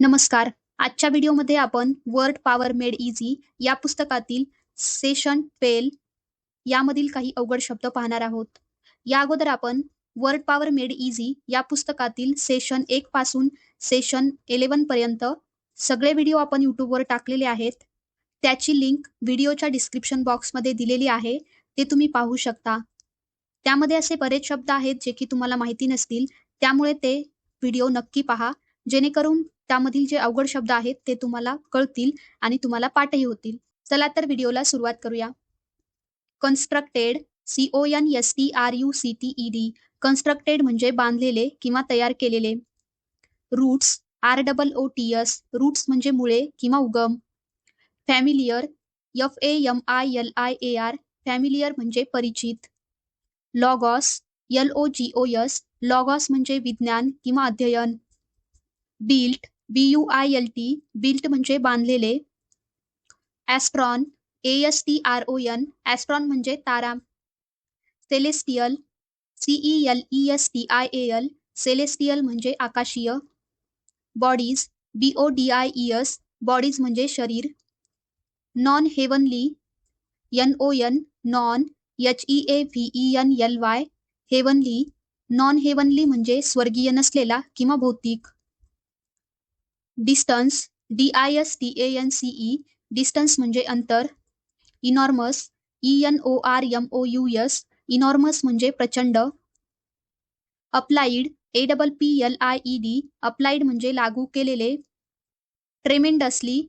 नमस्कार. आजच्या व्हिडिओमध्ये आपण वर्ड पॉवर मेड इझी या पुस्तकातील सेशन ट्वेल यामधील काही अवघड शब्द पाहणार आहोत. या अगोदर आपण वर्ड पॉवर मेड इझी या पुस्तकातील सेशन एक पासून सेशन इलेव्हन पर्यंत सगळे व्हिडिओ आपण युट्यूबवर टाकलेले आहेत. त्याची लिंक व्हिडिओच्या डिस्क्रिप्शन बॉक्समध्ये दिलेली आहे. ते तुम्ही पाहू शकता. त्यामध्ये असे बरेच शब्द आहेत जे की तुम्हाला माहिती नसतील. त्यामुळे ते व्हिडिओ नक्की पहा. जेणेकरून त्यामधील जे अवघड शब्द आहेत ते तुम्हाला कळतील आणि तुम्हाला पाठही होतील. चला तर व्हिडिओला सुरुवात करूया. Constructed C O N S T R U C T E D constructed म्हणजे बांधलेले किंवा तयार केलेले. Roots R double O T S roots म्हणजे मुळे किंवा उगम. Familiar F A M I L I A R familiar म्हणजे परिचित. लॉगॉस एल ओ जी ओ एस लॉगॉस म्हणजे विज्ञान किंवा अध्ययन. Built B U I L T built म्हणजे बांधलेले. Astron A S T R O N astron म्हणजे तारा. Celestial C E L E S T I A L celestial म्हणजे आकाशीय. Bodies B O D I E S bodies म्हणजे शरीर. Non heavenly N O N non H E A V E N L Y heavenly non heavenly म्हणजे स्वर्गीय नसलेला किंवा भौतिक. Distance D I S T A N C E distance म्हणजे अंतर. Enormous E N O R M O U S enormous म्हणजे प्रचंड. Applied A double P L I E D applied म्हणजे लागू केलेले. Tremendously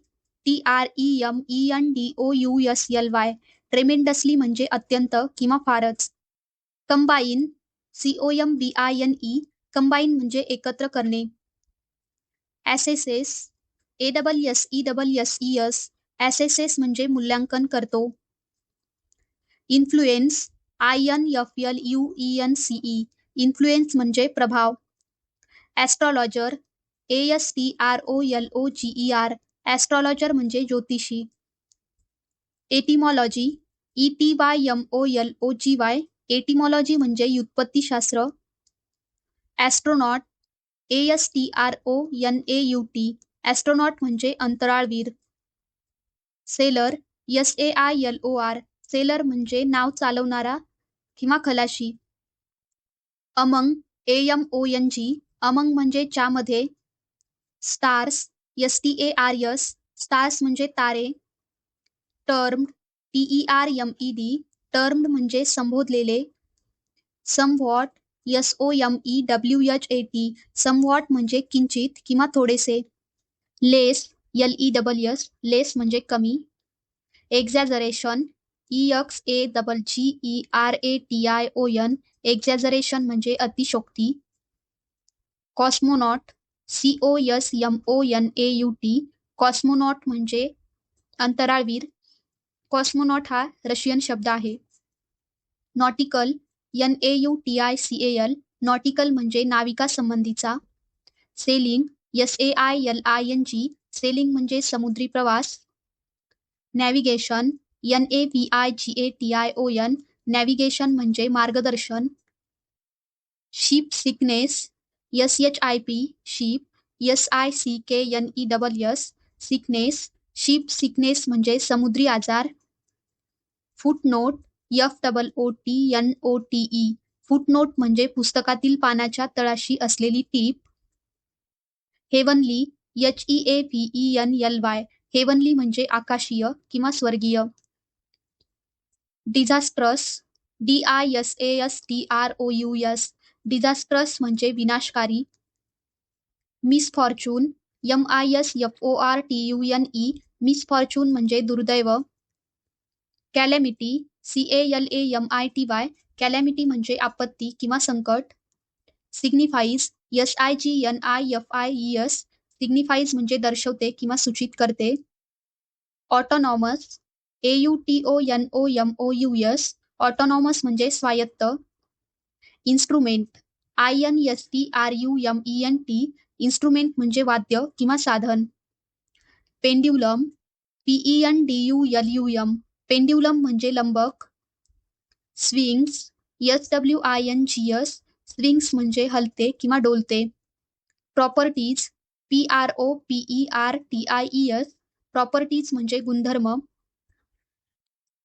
T R E M E N D O U S L Y tremendously म्हणजे अत्यंत किंवा फारच. Combine C O M B I N E combine म्हणजे एकत्र करणे. S A double S E double S E S S म्हणजे मूल्यांकन करतो. Influence I N F L U E N C E influence म्हणजे प्रभाव. Astrologer A S T R O L O G E R astrologer म्हणजे ज्योतिषी. Etymology E T Y M O L O G Y etymology म्हणजे व्युत्पत्तीशास्त्र. Astronaut A S T R O N A U T astronaut म्हणजे अंतराळवीर. Sailor S A I L O R sailor म्हणजे नाव चालवणारा किंवा खलाशी. Among A M O N G among म्हणजे च्यामध्ये stars S T A R S stars म्हणजे तारे. Termed T R M E D termed म्हणजे संबोधलेले. Somewhat S O M E W H A T somewhat म्हणजे किंचित किंवा थोडेसे. Less L E double S less म्हणजे कमी. Exaggeration E X A double G E R A T I O N exaggeration म्हणजे अतिशोक्ती. Cosmonaut C O S M O N A U T cosmonaut म्हणजे अंतराळवीर. Cosmonaut हा Russian शब्द आहे. Nautical N A U T I C A L nautical म्हणजे नाविका संबंधीचा. Sailing S A I L I N G sailing म्हणजे समुद्री प्रवास. Navigation N A V I G A T I O N navigation म्हणजे मार्गदर्शन. Ship sickness S H I P ship S I C K N E double S sickness ship sickness म्हणजे समुद्री आजार. Footnote F double O T N O T E footnote म्हणजे पुस्तकातील पानाच्या तळाशी असलेली टीप. Heavenly H E A V E N L Y heavenly म्हणजे आकाशीय किंवा स्वर्गीय. Disastrous D I S A S T R O U S disastrous म्हणजे विनाशकारी. Misfortune M I S F O R T U N E misfortune म्हणजे दुर्दैव. Calamity C A L A M I T Y calamity म्हणजे आपत्ती किंवा संकट. Signifies S I G N I F I S signifies म्हणजे दर्शवते किंवा सूचित करते. Autonomous A U T O N O M O U S autonomous म्हणजे स्वायत्त. Instrument I N S T R U M E N T instrument म्हणजे वाद्य किंवा साधन. Pendulum P E N D U L U M pendulum म्हणजे लंबक swings S W I N G S swings म्हणजे हलते किंवा डोलते. Properties P R O P E R T I E S properties म्हणजे गुणधर्म.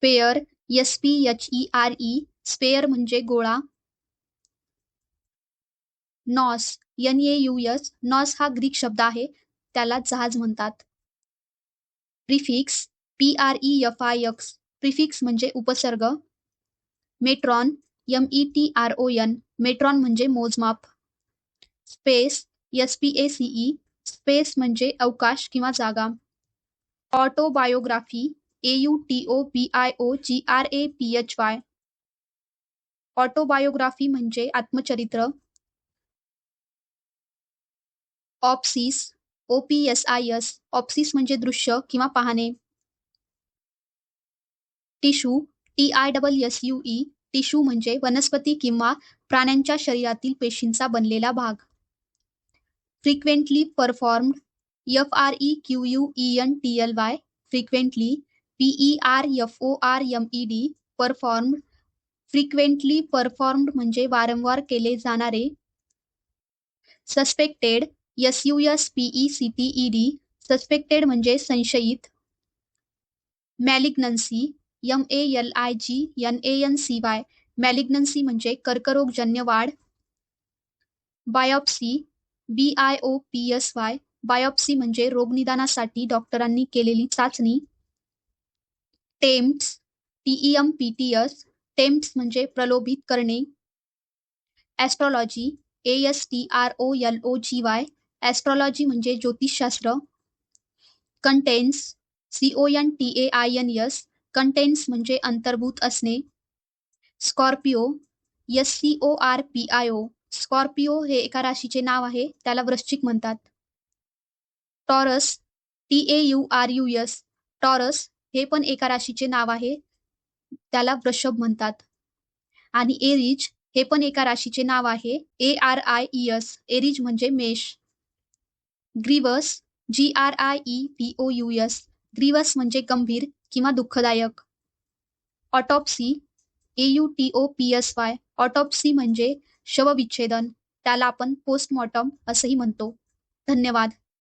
Sphere S P H E R E sphere म्हणजे गोळा. Naus N A U S naus हा Greek शब्द आहे त्याला जहाज म्हणतात. Prefix P R E F I X prefix म्हणजे उपसर्ग. Metron M E T R O N metron म्हणजे मोजमाप. Space S P A C E space म्हणजे अवकाश किंवा जागा. Autobiography A U T O P I O G R A P H Y autobiography म्हणजे आत्मचरित्र. Opsis O P S I S opsis म्हणजे दृश्य किंवा पाहणे. Tissue T I double S U E tissue म्हणजे वनस्पती किंवा प्राण्यांच्या शरीरातील पेशींचा बनलेला भाग. Frequently performed F R E Q U E N T L Y frequently P E R F O R M E D performed frequently performed म्हणजे वारंवार केले जाणारे. Suspected S U S P E C T E D suspected म्हणजे संशयित. Malignancy M A L I G N A N C Y. Malignancy म्हणजे कर्करोगजन्य वाढ biopsy B I O P S Y biopsy म्हणजे रोगनिदानासाठी डॉक्टरांनी केलेली चाचणी. Tempts T M P T S tempts म्हणजे प्रलोभित करणे. Astrology A S T R O L O G Y astrology म्हणजे ज्योतिषशास्त्र. Contains C O N T A I N S contains म्हणजे अंतर्भूत असणे. Scorpio S C O R P I O Scorpio हे एका राशीचे नाव आहे त्याला वृश्चिक म्हणतात. Taurus T A U R U S Taurus हे पण एका राशीचे नाव आहे त्याला वृषभ म्हणतात. आणि एरिज हे पण एका राशीचे नाव आहे A R I E S Aries म्हणजे मेष. Grievous G R I E P O U S grievous म्हणजे गंभीर किंवा दुःखदायक. Autopsy A U T O P S Y autopsy म्हणजे शवविच्छेदन. त्याला आपण पोस्टमॉर्टम असंही म्हणतो. धन्यवाद.